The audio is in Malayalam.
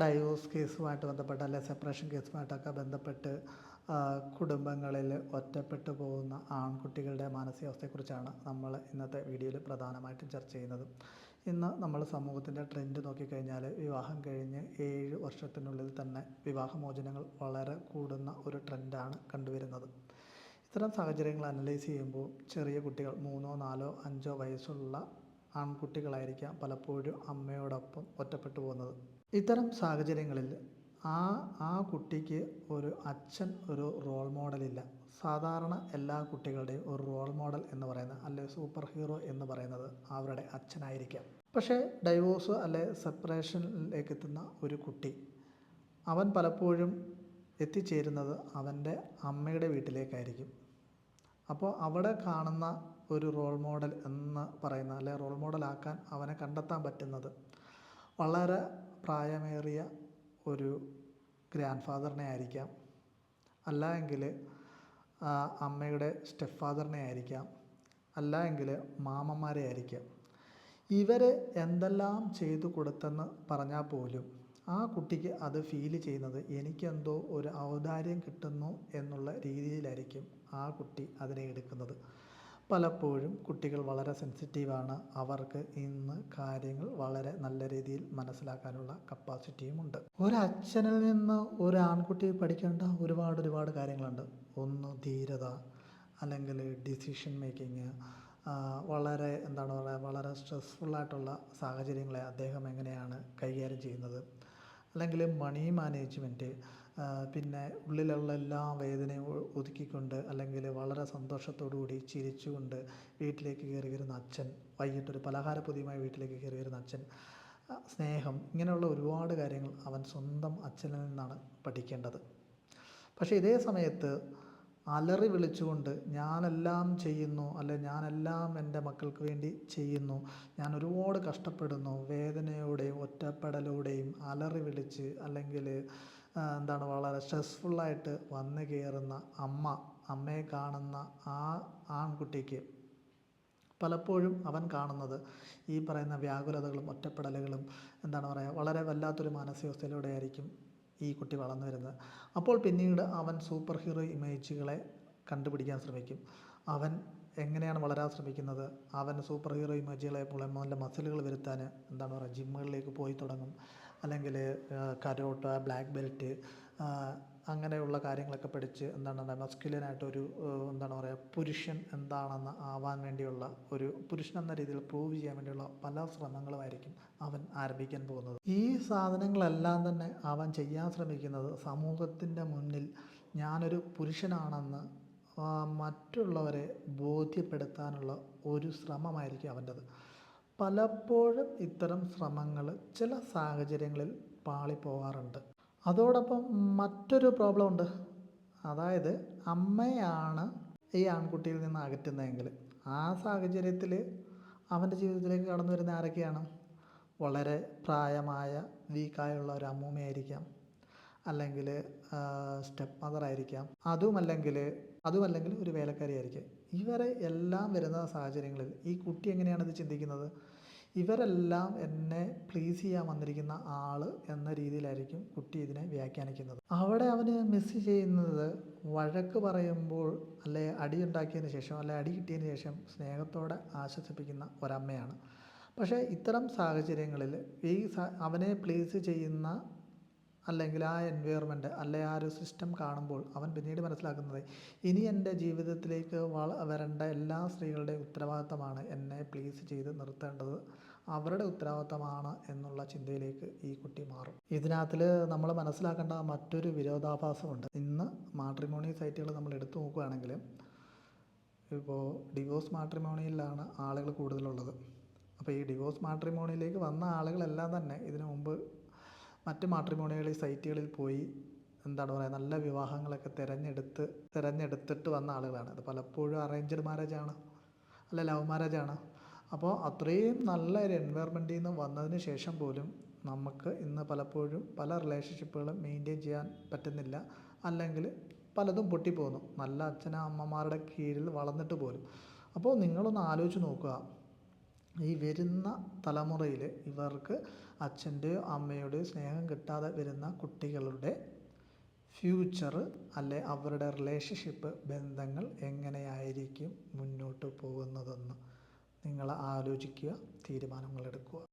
ഡൈവോഴ്സ് കേസുമായിട്ട് ബന്ധപ്പെട്ട് അല്ലെങ്കിൽ സെപ്പറേഷൻ കേസുമായിട്ടൊക്കെ ബന്ധപ്പെട്ട് കുടുംബങ്ങളിൽ ഒറ്റപ്പെട്ടു പോകുന്ന ആൺകുട്ടികളുടെ മാനസികാവസ്ഥയെക്കുറിച്ചാണ് നമ്മൾ ഇന്നത്തെ വീഡിയോയിൽ പ്രധാനമായിട്ടും ചർച്ച ചെയ്യുന്നത്. ഇന്ന് നമ്മൾ സമൂഹത്തിന്റെ ട്രെൻഡ് നോക്കിക്കഴിഞ്ഞാൽ വിവാഹം കഴിഞ്ഞ് ഏഴ് വർഷത്തിനുള്ളിൽ തന്നെ വിവാഹമോചനങ്ങൾ വളരെ കൂടുന്ന ഒരു ട്രെൻഡാണ് കണ്ടുവരുന്നത്. ഇത്തരം സാഹചര്യങ്ങൾ അനലൈസ് ചെയ്യുമ്പോൾ ചെറിയ കുട്ടികൾ മൂന്നോ നാലോ അഞ്ചോ വയസ്സുള്ള ആൺകുട്ടികളായിരിക്കാം പലപ്പോഴും അമ്മയോടൊപ്പം ഒറ്റപ്പെട്ടു പോകുന്നത്. ഇത്തരം സാഹചര്യങ്ങളിൽ ആ ആ കുട്ടിക്ക് ഒരു അച്ഛൻ ഒരു റോൾ മോഡലില്ല സാധാരണ എല്ലാ കുട്ടികളുടെയും ഒരു റോൾ മോഡൽ എന്ന് പറയുന്നത് അല്ലെ സൂപ്പർ ഹീറോ എന്ന് പറയുന്നത് അവരുടെ അച്ഛനായിരിക്കാം. പക്ഷേ ഡൈവോഴ്സ് അല്ലെ സെപ്പറേഷനിലേക്ക് എത്തുന്ന ഒരു കുട്ടി അവൻ പലപ്പോഴും എത്തിച്ചേരുന്നത് അവന്റെ അമ്മയുടെ വീട്ടിലേക്കായിരിക്കും. അപ്പോൾ അവിടെ കാണുന്ന ഒരു റോൾ മോഡൽ എന്ന് പറയുന്ന അല്ലെ റോൾ മോഡലാക്കാൻ അവനെ കണ്ടെത്താൻ പറ്റുന്നത് വളരെ പ്രായമേറിയ ഒരു ഗ്രാൻഡ് ഫാദറിനെ ആയിരിക്കാം. അല്ല എങ്കിൽ അമ്മയുടെ സ്റ്റെപ്പ് ഫാദറിനെ ആയിരിക്കാം. അല്ല എങ്കിൽ മാമന്മാരെ ആയിരിക്കാം. ഇവരെ എന്തെല്ലാം ചെയ്തു കൊടുത്തെന്ന് പറഞ്ഞാൽ പോലും ആ കുട്ടിക്ക് അത് ഫീൽ ചെയ്യുന്നത് എനിക്കെന്തോ ഒരു ഔദാര്യം കിട്ടുന്നു എന്നുള്ള രീതിയിലായിരിക്കും ആ കുട്ടി അതിനെ എടുക്കുന്നത്. പലപ്പോഴും കുട്ടികൾ വളരെ സെൻസിറ്റീവാണ് അവർക്ക് ഇന്ന് കാര്യങ്ങൾ വളരെ നല്ല രീതിയിൽ മനസ്സിലാക്കാനുള്ള കപ്പാസിറ്റിയുമുണ്ട് ഒരച്ഛനിൽ നിന്ന് ഒരു ആൺകുട്ടി പഠിക്കേണ്ട ഒരുപാട് ഒരുപാട് കാര്യങ്ങളുണ്ട്. ഒന്ന് ധീരത അല്ലെങ്കിൽ ഡിസിഷൻ മേക്കിങ് വളരെ എന്താണ് പറയുക വളരെ സ്ട്രെസ്ഫുള്ളായിട്ടുള്ള സാഹചര്യങ്ങളെ അദ്ദേഹം എങ്ങനെയാണ് കൈകാര്യം ചെയ്യുന്നത്? അല്ലെങ്കിൽ മണി മാനേജ്മെന്റ് പിന്നെ ഉള്ളിലുള്ള എല്ലാ വേദനയും ഒതുക്കിക്കൊണ്ട് അല്ലെങ്കിൽ വളരെ സന്തോഷത്തോടു കൂടി ചിരിച്ചുകൊണ്ട് വീട്ടിലേക്ക് കയറി വരുന്ന അച്ഛൻ വൈകിട്ടൊരു പലഹാരപ്പൊതിയുമായി വീട്ടിലേക്ക് കയറി വരുന്ന അച്ഛൻ സ്നേഹം ഇങ്ങനെയുള്ള ഒരുപാട് കാര്യങ്ങൾ അവൻ സ്വന്തം അച്ഛനിൽ നിന്നാണ് പഠിക്കേണ്ടത്. പക്ഷേ ഇതേ സമയത്ത് അലറി വിളിച്ചുകൊണ്ട് ഞാനെല്ലാം ചെയ്യുന്നു അല്ലെ ഞാനെല്ലാം എന്റെ മക്കൾക്ക് വേണ്ടി ചെയ്യുന്നു ഞാൻ ഒരുപാട് കഷ്ടപ്പെടുന്നു വേദനയോടെയും ഒറ്റപ്പെടലോടെയും അലറി വിളിച്ച് അല്ലെങ്കിൽ എന്താണ് വളരെ സ്ട്രെസ്ഫുള്ളായിട്ട് വന്നു കയറുന്ന അമ്മ അമ്മയെ കാണുന്ന ആ ആൺകുട്ടിക്ക് പലപ്പോഴും അവൻ കാണുന്നത് ഈ പറയുന്ന വ്യാകുലതകളും ഒറ്റപ്പെടലുകളും എന്താണ് പറയുക വളരെ വല്ലാത്തൊരു മാനസികാവസ്ഥയിലൂടെ ആയിരിക്കും ഈ കുട്ടി വളർന്നു വരുന്നത്. അപ്പോൾ പിന്നീട് അവൻ സൂപ്പർ ഹീറോ ഇമേജുകളെ കണ്ടുപിടിക്കാൻ ശ്രമിക്കും. അവൻ എങ്ങനെയാണ് വളരാൻ ശ്രമിക്കുന്നത്? അവൻ സൂപ്പർ ഹീറോ ഇമേജുകളെ പോലെ നല്ല മസിലുകൾ വരുത്താൻ എന്താണ് പറയുക ജിമ്മുകളിലേക്ക് പോയി തുടങ്ങും. അല്ലെങ്കിൽ കരോട്ട ബ്ലാക്ക് ബെൽറ്റ് അങ്ങനെയുള്ള കാര്യങ്ങളൊക്കെ പഠിച്ച് എന്താണ് പറയുക മസ്കുലിനായിട്ടൊരു എന്താണ് പറയുക പുരുഷൻ എന്താണെന്ന് ആവാൻ വേണ്ടിയുള്ള ഒരു പുരുഷൻ എന്ന രീതിയിൽ പ്രൂവ് ചെയ്യാൻ വേണ്ടിയുള്ള പല ശ്രമങ്ങളുമായിരിക്കും അവൻ ആരംഭിക്കാൻ പോകുന്നത്. ഈ സാധനങ്ങളെല്ലാം തന്നെ അവൻ ചെയ്യാൻ ശ്രമിക്കുന്നത് സമൂഹത്തിന്റെ മുന്നിൽ ഞാനൊരു പുരുഷനാണെന്ന് മറ്റുള്ളവരെ ബോധ്യപ്പെടുത്താനുള്ള ഒരു ശ്രമമായിരിക്കും അവന്റെത്. പലപ്പോഴും ഇത്തരം ശ്രമങ്ങൾ ചില സാഹചര്യങ്ങളിൽ പാളിപ്പോകാറുണ്ട് അതോടൊപ്പം മറ്റൊരു പ്രോബ്ലം ഉണ്ട്. അതായത് അമ്മയാണ് ഈ ആൺകുട്ടിയിൽ നിന്ന് അകറ്റുന്നതെങ്കിൽ ആ സാഹചര്യത്തിൽ അവന്റെ ജീവിതത്തിലേക്ക് കടന്നു വരുന്ന ആരൊക്കെയാണ്? വളരെ പ്രായമായ വീക്കായുള്ള ഒരു അമ്മൂമ്മയായിരിക്കാം. അല്ലെങ്കിൽ സ്റ്റെപ്പ് മദർ ആയിരിക്കാം. അതുമല്ലെങ്കിൽ അതുമല്ലെങ്കിൽ ഒരു വേലക്കാരി ആയിരിക്കാം. ഇവരെ എല്ലാം വരുന്ന സാഹചര്യങ്ങളിൽ ഈ കുട്ടി എങ്ങനെയാണ് ഇത് ചിന്തിക്കുന്നത്? ഇവരെല്ലാം എന്നെ പ്ലീസ് ചെയ്യാൻ വന്നിരിക്കുന്ന ആൾ എന്ന രീതിയിലായിരിക്കും കുട്ടി ഇതിനെ വ്യാഖ്യാനിക്കുന്നത്. അവിടെ അവന് മിസ് ചെയ്യുന്നത് വഴക്ക് പറയുമ്പോൾ അല്ലെ അടി ഉണ്ടാക്കിയതിന് ശേഷം അല്ലെ അടി കിട്ടിയതിന് ശേഷം സ്നേഹത്തോടെ ആശ്വസിപ്പിക്കുന്ന ഒരമ്മയാണ്. പക്ഷേ ഇത്തരം സാഹചര്യങ്ങളിൽ ഈ അവനെ പ്ലീസ് ചെയ്യുന്ന അല്ലെങ്കിൽ ആ എൻവയറമെന്റ് അല്ലെ ആ ഒരു സിസ്റ്റം കാണുമ്പോൾ അവൻ പിന്നീട് മനസ്സിലാക്കുന്നത് ഇനി എന്റെ ജീവിതത്തിലേക്ക് വള വരേണ്ട എല്ലാ സ്ത്രീകളുടെയും ഉത്തരവാദിത്തമാണ് എന്നെ പ്ലീസ് ചെയ്ത് നിർത്തേണ്ടത്. അവരുടെ ഉത്തരവാദിത്തമാണ് എന്നുള്ള ചിന്തയിലേക്ക് ഈ കുട്ടി മാറും. ഇതിനകത്തിൽ നമ്മൾ മനസ്സിലാക്കേണ്ട മറ്റൊരു വിരോധാഭാസമുണ്ട്. ഇന്ന് മാട്രിമോണി സൈറ്റുകൾ നമ്മൾ എടുത്തു നോക്കുകയാണെങ്കിൽ ഇപ്പോൾ ഡിവോഴ്സ് മാട്രിമോണിയിലാണ് ആളുകൾ കൂടുതലുള്ളത്. അപ്പോൾ ഈ ഡിവോഴ്സ് മാട്രിമോണിയിലേക്ക് വന്ന ആളുകളെല്ലാം തന്നെ ഇതിനു മുമ്പ് മറ്റ് മാട്രിമോണിയൽ സൈറ്റുകളിൽ പോയി എന്താണ് പറയുക നല്ല വിവാഹങ്ങളൊക്കെ തിരഞ്ഞെടുത്ത് തിരഞ്ഞെടുത്തിട്ട് വന്ന ആളുകളാണ്. അത് പലപ്പോഴും അറേഞ്ച്ഡ് ആണ് അല്ല ലവ് മാരേജ് ആണ്. അപ്പോൾ അത്രയും നല്ല ഒരു എൻവയറമെന്റിൽ നിന്ന് വന്നതിന് ശേഷം പോലും നമുക്ക് ഇന്ന് പലപ്പോഴും പല റിലേഷൻഷിപ്പുകളും മെയിന്റെയിൻ ചെയ്യാൻ പറ്റുന്നില്ല. അല്ലെങ്കിൽ പലതും പൊട്ടിപ്പോകുന്നു നല്ല അച്ഛനും അമ്മമാരുടെ കീഴിൽ വളർന്നിട്ട് പോലും. അപ്പോൾ നിങ്ങളൊന്ന് ആലോചിച്ച് നോക്കുക. ഈ വരുന്ന തലമുറയിൽ ഇവർക്ക് അച്ഛന്റെയോ അമ്മയുടെയോ സ്നേഹം കിട്ടാതെ വരുന്ന കുട്ടികളുടെ ഫ്യൂച്ചർ അല്ലെ അവരുടെ റിലേഷൻഷിപ്പ് ബന്ധങ്ങൾ എങ്ങനെയായിരിക്കും മുന്നോട്ട് പോകുന്നതെന്ന് നിങ്ങൾ ആലോചിക്കുക തീരുമാനങ്ങൾ എടുക്കുക